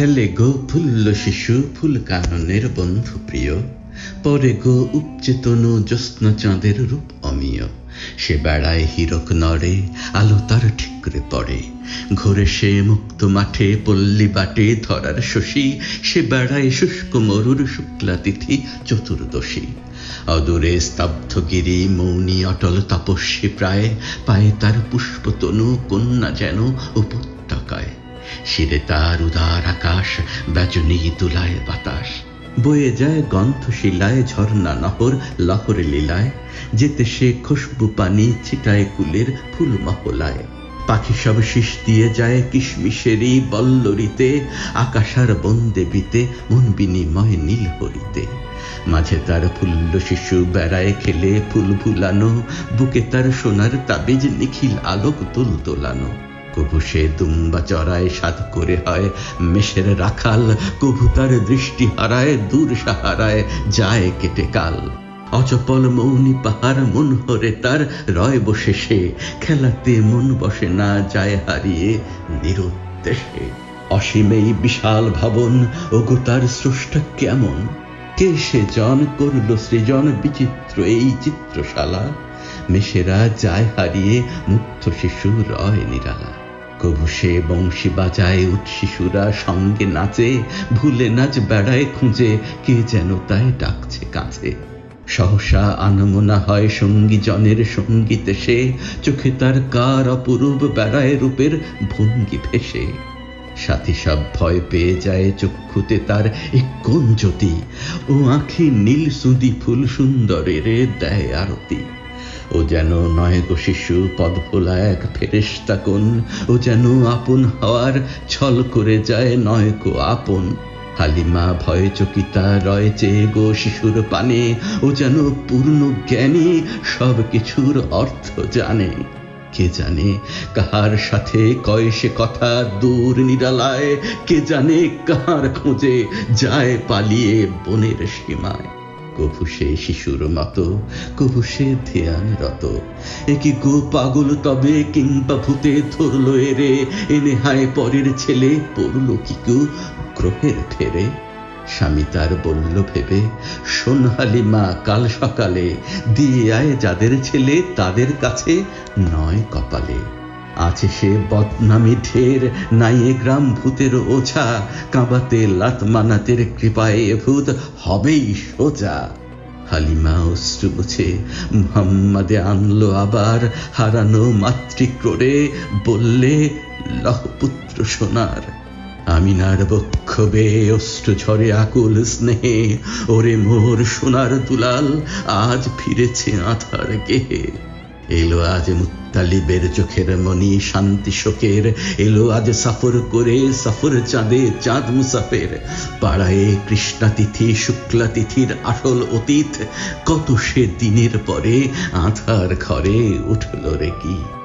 খেলে গো ফুল্ল শিশু, ফুল কাননের বন্ধু প্রিয়। পরে গো উপচেতন জ্যোৎস্ন চাঁদের রূপ অমীয়। সে বেড়ায় হীরক নড়ে, আলো তার ঠিকরে পড়ে। ঘোরে সে মুক্ত মাঠে, পল্লী বাটে ধরার শশী। সে বেড়ায় শুষ্ক মরুর শুক্লা তিথি, চতুর্দশী। অদূরে স্তব্ধগিরি মৌনী অটল তপস্বী প্রায়। পায়ে তার পুষ্পতনু, কন্যা যেন উপত্যকায়। শিরে তার উদার আকাশ বেজনী তুলায় বাতাস। বয়ে যায় গন্থশিলায় ঝর্ণা নহর, লহরে লীলায়। যেতে সে খুশবু পানি ছিটায় কুলের ফুল মহলায়। পাখি সব শীষ দিয়ে যায় কিশমিশেরই বল্লরিতে। আকাশার বন দেবীতে মন বিনিময় নীল হরিতে। মাঝে তার ফুল্ল শিশু বেড়ায় খেলে ফুল ভুলানো বুকে তার সোনার তাবিজ নিখিল আলোক তুল তোলানো। কবু সে দুম্বা চড়ায় সাধ করে হয় মেষের রাখাল কবু তার দৃষ্টি হারায়, দূর সাহারায় যায় কেটে কাল। অচপল মৌনি পাহাড় মন হরে তার, রয় বসে সে, খেলাতে মন বসে না যায় হারিয়ে নিরুদ্দেশে। অসীমেই বিশাল ভবন, ওগো তার স্রষ্টা কেমন? কে সে জন করল সৃজন বিচিত্র এই চিত্রশালা? মেষেরা যায় হারিয়ে মুগ্ধ শিশু রয় নিরালা। কবু সে বংশী বাজায় উঠ শিশুরা সঙ্গে নাচে, ভুলে নাচ বেড়ায় খুঁজে, কে যেন তাই ডাকছে কাছে। সহসা আনমনা হয় সঙ্গী জনের সঙ্গীতে সে, চোখে তার কার অপরূপ বেড়ায় রূপের ভঙ্গি ভেসে। সাথী সব ভয় পেয়ে যায় চক্ষুতে তার এক কোন জ্যোতি, ও আঁখি নীল সুদি ফুল সুন্দরের দেয় আরতি ও যেন নয় গো শিশু পদ ভোলা এক ফেরেস্তা কোন? ও যেন আপন হওয়ার ছল করে যায় নয় গো আপন। হালিমা ভয় চকিতা রয় চেয়ে গো শিশুর পানে। ও যেন পূর্ণ জ্ঞানী সব কিছুর অর্থ জানে। কে জানে কাহার সাথে কয় সে কথা দূর নিরালায়? কে জানে কাহার খোঁজে যায় পালিয়ে বনের সীমায়? কভু সে শিশুর মতো, কভু সে ধ্যানরত। একি গো পাগল তবে কিংবা ভূতে ধরলো এরে এনে হায় পরের ছেলে পড়ল কি গো গ্রহের ফেরে স্বামী তার বলল ভেবে, সোনহালি মা, কাল সকালে, দিয়ে আয় যাদের ছেলে তাদের কাছে নয় কপালে। আছে সে বদনামি ঢের নাই এ গ্রাম ভূতের ওঝা। কাঁবাতে লাত মানাতের কৃপায় এ ভূত হবেই সোজা। হালিমা অশ্রু মুছে মোহাম্মদে আনলো আবার, হারানো মাতৃক্রোড়ে বললে লহপুত্র সোনার, আমিনার বক্ষ বেয়ে অশ্রু ঝরে আকুল স্নেহে, ওরে মোর সোনার দুলাল, আজ ফিরেছে আধার গেহে। এলো আজ মুতালিবের চোখের মনি শান্তি শোকের। এলো আজ সফর করে, সফর চাঁদে, চাঁদ মুসাফের। পাড়ায় কৃষ্ণা তিথি, শুক্লা তিথির আসল অতীত। কত সে দিনের পরে আধার ঘরে উঠল রে কি?